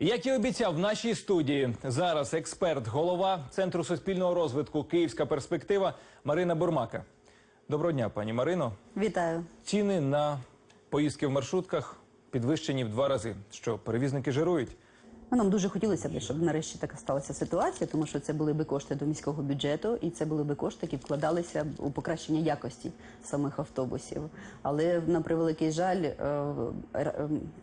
Як і обіцяв в нашій студії, зараз експерт, голова Центру суспільного розвитку Київська перспектива Марина Бурмака. Доброго дня, пані Марино. Вітаю. Ціни на поїздки в маршрутках підвищені в два рази. Що перевізники жирують? Ну, Нам дуже хотілося б, щоб нарешті така сталася ситуація, тому що це були би кошти до міського бюджету, і це були би кошти, які вкладалися у покращення якості самих автобусів. Але на превеликий жаль, е,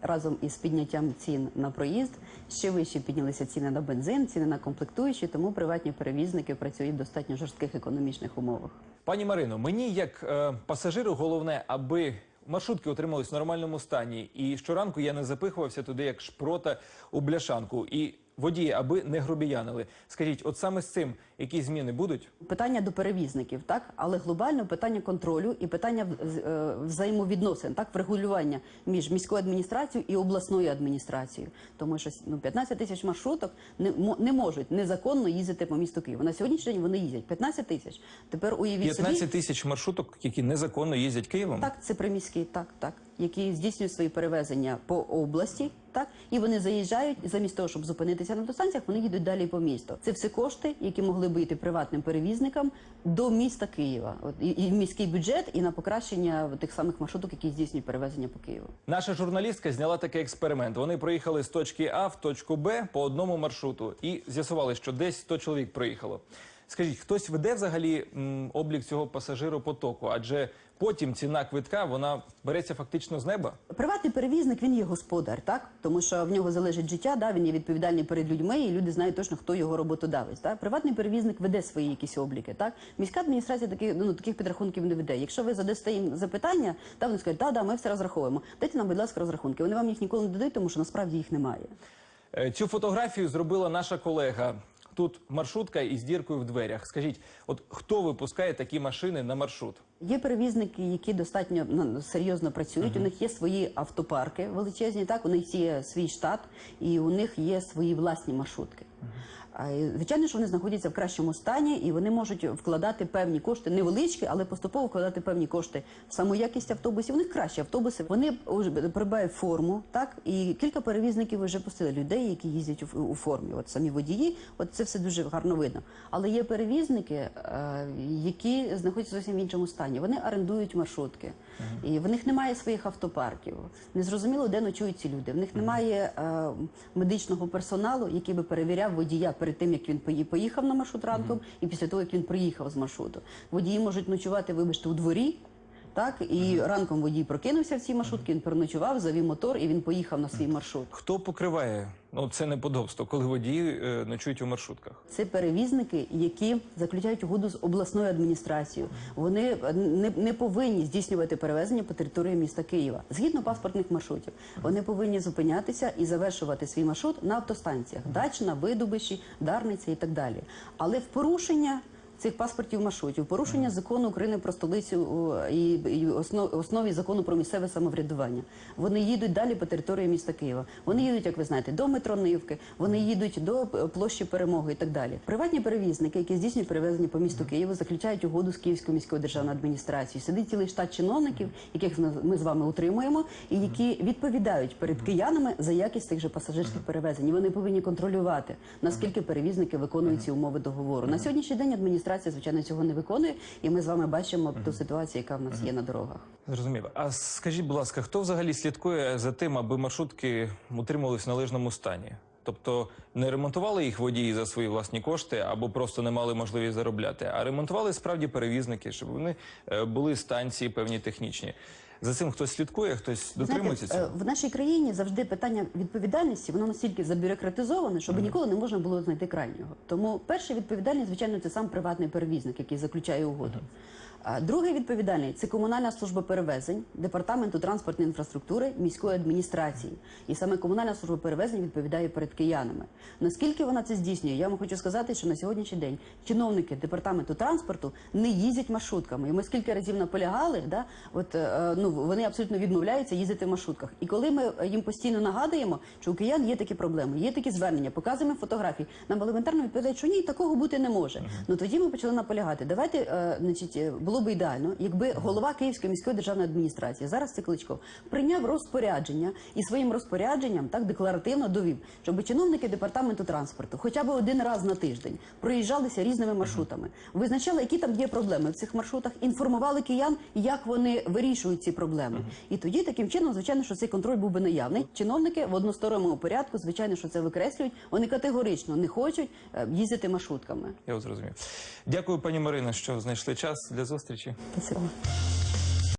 разом із підняттям цін на проїзд ще вище піднялися ціни на бензин, ціни на комплектуючі, тому приватні перевізники працюють в достатньо жорстких економічних умовах. Пані Марино, мені як е, пасажиру головне, аби маршрутки отримались в нормальному стані, і щоранку я не запихувався туди як шпрота у бляшанку. І водії, аби не грубіянили. Скажіть, от саме з цим які зміни будуть? Питання до перевізників, так але глобально питання контролю і питання е, взаємовідносин, так врегулювання між міською адміністрацією і обласною адміністрацією, тому що ну 15 тисяч маршруток не не можуть незаконно їздити по місту Києва. На сьогоднішній день вони їздять 15 тисяч. Тепер уявіть собі, 15 тисяч маршруток, які незаконно їздять Києвом. так, це приміські, так, так, які здійснюють свої перевезення по області, так, і вони заїжджають, і замість того, щоб зупинитися на автостанціях, вони їдуть далі по місту. Це все кошти, які могли б йти приватним перевізникам до міста Києва, От, і, і в міський бюджет, і на покращення тих самих маршруток, які здійснюють перевезення по Києву. Наша журналістка зняла такий експеримент. Вони проїхали з точки А в точку Б по одному маршруту і з'ясували, що десь 100 чоловік проїхало. Скажіть, хтось веде взагалі м, облік цього пасажиропотоку? Адже потім ціна квитка вона береться фактично з неба. Приватний перевізник він є господар, так тому що в нього залежить життя. Да, він є відповідальний перед людьми, і люди знають точно, хто його роботодавець. Так? Приватний перевізник веде свої якісь обліки. Так міська адміністрація такі, ну таких підрахунків не веде. Якщо ви задасте їм запитання, та вони скажуть, да, да, ми все розраховуємо. Дайте нам, будь ласка, розрахунки. Вони вам їх ніколи не дадуть, тому що насправді їх немає. Е, Цю фотографію зробила наша колега. Тут маршрутка із діркою в дверях. Скажіть, от хто випускає такі машини на маршрут? Є перевізники, які достатньо ну, серйозно працюють. У них є свої автопарки величезні. Так у них є свій штат, і у них є свої власні маршрутки. І, Звичайно, що вони знаходяться в кращому стані, і вони можуть вкладати певні кошти, невеличкі, але поступово вкладати певні кошти в саму якість автобусів. У них кращі автобуси. Вони прибають форму, так і кілька перевізників вже пустили людей, які їздять у, у формі. От самі водії, от це все дуже гарно видно. Але є перевізники, е, які знаходяться зовсім в іншому стані. Вони орендують маршрутки, і в них немає своїх автопарків. Незрозуміло, де ночують ці люди. В них немає е, медичного персоналу, який би перевіряв водія перед тим, як він пої- поїхав на маршрут ранком, і після того, як він приїхав з маршруту. Водії можуть ночувати, вибачте, у дворі. Так, і ранком водій прокинувся в цій маршрутці, він переночував, завів мотор і він поїхав на свій маршрут. Хто покриває ну це неподобство, коли водії е, ночують у маршрутках? Це перевізники, які заключають угоду з обласною адміністрацією. Вони не, не повинні здійснювати перевезення по території міста Києва згідно паспортних маршрутів. Вони повинні зупинятися і завершувати свій маршрут на автостанціях: Дачна, Видобичі, Дарниця і так далі. Але в порушення. Цих паспортів маршрутів, порушення закону України про столицю і, і основ, основі закону про місцеве самоврядування. Вони їдуть далі по території міста Києва. Вони їдуть, як ви знаєте, до метро Нивки, вони їдуть до е, площі перемоги і так далі. Приватні перевізники, які здійснюють перевезення по місту Києву, заключають угоду з Київською міською державною адміністрацією. Сидить цілий штат чиновників, яких ми- ми з вами утримуємо, і які відповідають перед киянами за якість тих же пасажирських перевезень. І Вони повинні контролювати наскільки перевізники виконують ці умови договору. На сьогоднішній день адміністрація звичайно цього не виконує, і ми з вами бачимо ту ситуацію, яка в нас є на дорогах. Зрозуміло. А скажіть, будь ласка, хто взагалі слідкує за тим, аби маршрутки утримувались в належному стані? Тобто не ремонтували їх водії за свої власні кошти або просто не мали можливість заробляти, а ремонтували справді перевізники, щоб вони е, були станції певні технічні. За цим хтось слідкує, хтось дотримується Знаєте, цього. в нашій країні завжди питання відповідальності воно настільки забюрократизоване, щоб ніколи не можна було знайти крайнього. Тому перша відповідальність, звичайно, це сам приватний перевізник, який заключає угоду. А другий відповідальний це комунальна служба перевезень департаменту транспортної інфраструктури міської адміністрації. І саме комунальна служба перевезень відповідає перед киянами. Наскільки вона це здійснює? Я вам хочу сказати, що на сьогоднішній день чиновники департаменту транспорту не їздять маршрутками. І ми скільки разів наполягали, да, от е, ну вони абсолютно відмовляються їздити в маршрутках. І коли ми е, їм постійно нагадуємо, що у киян є такі проблеми, є такі звернення, показуємо фотографії, нам елементарно відповідають, що ні, такого бути не може. Ну тоді ми почали наполягати. Давайте, е, значить, е, було б ідеально, якби голова Київської міської державної адміністрації зараз це Кличко прийняв розпорядження і своїм розпорядженням так декларативно довів, щоб чиновники департаменту транспорту хоча б один раз на тиждень проїжджалися різними маршрутами, визначали, які там є проблеми в цих маршрутах, інформували киян, як вони вирішують ці проблеми. І тоді таким чином, звичайно, що цей контроль був би наявний. Чиновники в односторонньому порядку, звичайно, що це викреслюють. Вони категорично не хочуть е, їздити маршрутками. Я зрозумів. Дякую, пані Марино, що знайшли час для зустрічі. Спасибо.